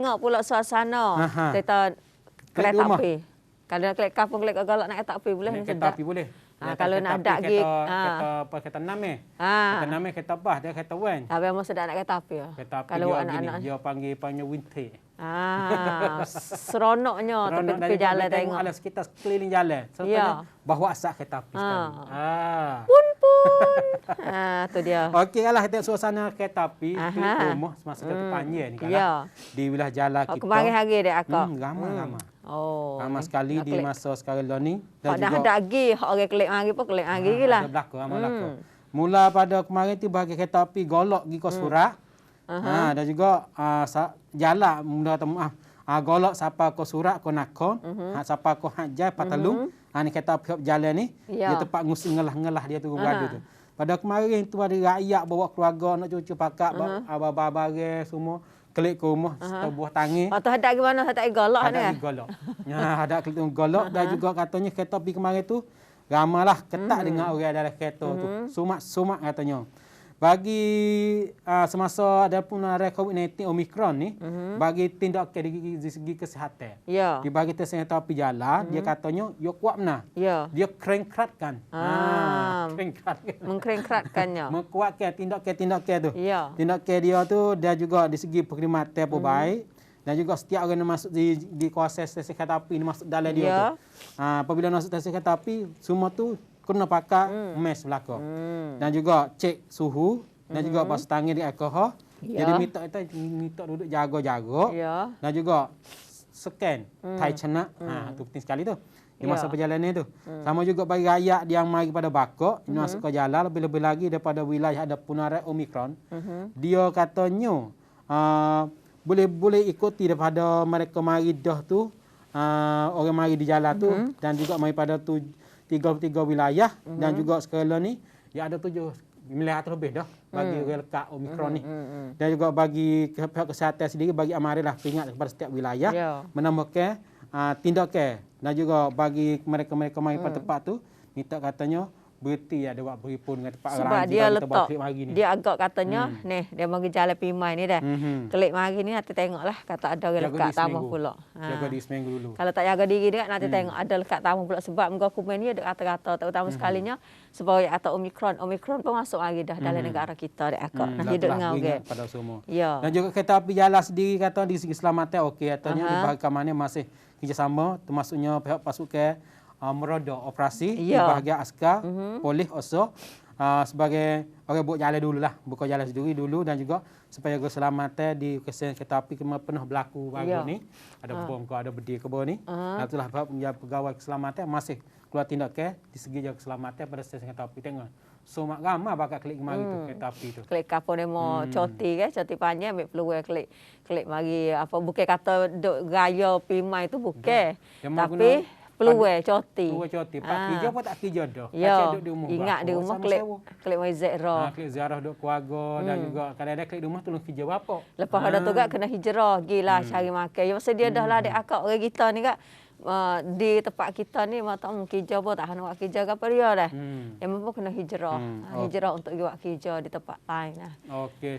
Tengok pula suasana Aha. kereta kereta api. Kalau nak klik kampung klik galak nak kereta api boleh ni kereta sedap. api boleh. Ah, Dia kalau kereta nak kereta, gig, ah. Kereta apa? Kereta enam eh. Ha. Kereta enam eh, kereta bas. Dia kereta wan. Tapi memang sedap nak kereta api. ya. Kereta api Kalau dia anak-anak. Dia panggil panggil winter. Ah, seronoknya Seronok tepi-tepi dari jalan tengok. Alas kita sekeliling jalan. Ya. Sertanya bawa asap kereta api Ah. sekali. Ah. Pun ah, tu dia. Okey lah kita suasana kereta api klik rumah semasa kereta Hmm, panjang ni kan. ya. Di wilayah jalan kita. kemarin hari dek akak. Hmm, ramai ramai. Oh. Ramai sekali di klik. masa sekarang ni Hak dah ada lagi, orang klik mari pun klik mari Ah, lah. Ada belakang, ramai Hmm. belakang. Mula pada kemarin tu bagi kereta api golok pergi ke surat. Ha, dan juga uh, sa, jalan mula temu ah uh, golok siapa ke surat ke nakon, uh-huh. ha, siapa ke hajai patalung. Uh-huh. Ha, ni kereta api hok jalan ni, Ya. dia tempat ngusi ngelah-ngelah dia tu Aha. beradu tu. Pada kemarin tu ada rakyat bawa keluarga nak cucu pakak, uh-huh. barang semua klik ke rumah uh-huh. buah tangi. Lepas tu ada gimana tak galak ni. Ada kan? di golok. Ya, ada klik golok dan juga katanya kereta api kemarin tu ramalah ketak dengan orang dalam kereta tu. Sumak-sumak katanya. Bagi uh, semasa ada pun ada COVID-19 Omicron ni, bagi tindakan dari, dari segi kesihatan. Ya. Dia bagi tes kereta api jalan, dia katanya, yo kuat benar. Ya. Dia kerengkratkan. Ah. Ha, kerengkratkan. Mengkrenkratkannya. Menguatkan tindakan-tindakan tu. Ya. Tindakan dia tu dia juga di segi perkhidmatan pun baik dan juga setiap orang yang masuk di di kuasa stesen kereta api ni masuk dalam dia Ya. tu. Ha, apabila masuk stesen kereta api semua tu kena pakai mes belakang. Hmm. Dan juga cek suhu dan juga basuh tangan di alkohol. Ya. Jadi minta kita minta duduk jaga-jaga Ya. dan juga scan tai cenak. Ha tu penting sekali tu. Di masa Ya. perjalanan tu. Sama juga bagi rakyat yang mari pada bakok, ini masuk ke jalan lebih-lebih lagi daripada wilayah ada punarai Omicron. Mhm. Dia katanya uh, boleh boleh ikuti daripada mereka mari dah tu uh, orang mari di jalan tu dan juga mari pada tu tiga tiga wilayah dan juga sekarang ni ya ada tujuh miliar lebih dah bagi orang lekat Omicron ni. Hmm. Dan juga bagi pihak kesihatan sendiri bagi amarilah peringat kepada setiap wilayah Ya. menambahkan uh, tindakan dan juga bagi mereka-mereka mari pada tempat tu minta katanya berhenti ada buat berhimpun dengan tempat Sebab ranji dia letak, hari ni. dia agak katanya, ni dia bagi jalan pimai ni dah. Mhm. Klik mari ni nanti tengoklah kata ada orang Jaga lekat diri tamu pula. Jaga Ha. di seminggu dulu. Kalau tak jaga diri dia nanti Hmm. tengok ada lekat tamu pula sebab muka komen ni ada kata-kata terutama sekalinya sebab atau Omicron. Omicron pun masuk lagi dah dalam negara kita dak akak. Nah dah hidup dengan orang. pada semua. Ya. Dan juga kereta api jalan sendiri kata di segi keselamatan okey katanya Aha. di bahagian mana masih kerjasama termasuknya pihak pasukan uh, meroda operasi di Ya. bahagian askar, Mhm. polis also uh, sebagai orang buat jalan dululah, buka jalan sendiri dulu dan juga supaya keselamatan di kesehatan kereta api kena pernah berlaku baru Ya. ni. Ada bom ke ada bedi ke bawah ni. Ah. Dan itulah pihak penjaga pegawai keselamatan masih keluar tindakan di segi jaga keselamatan pada stesen kereta api tengok. So mak ramai bakal klik mari tu kereta api tu. Klik ni mau Hmm. coti kan, coti panjang ambil peluang klik klik mari apa bukan kata duk gaya pimai tu bukan. Tapi guna peluang coti. Dua coti. Pak Ah. kerja pun tak kerja dah. Ya. Duduk di rumah. Ingat di berapa? rumah klik klik mari zero. Ha, klik ziarah duduk keluarga dan juga kadang-kadang klik di rumah tolong kerja berapa. Lepas ada tu kak kena hijrah, gilah cari makan. Ya masa dia dah lah adik akak orang kita ni kak uh, di tempat kita ni mata mungkin kerja pun tak nak kerja ke apa dia dah. Hmm. Yang mampu kena hijrah. Hmm, Ha, Hijrah untuk buat kerja di tempat lain lah. Okey.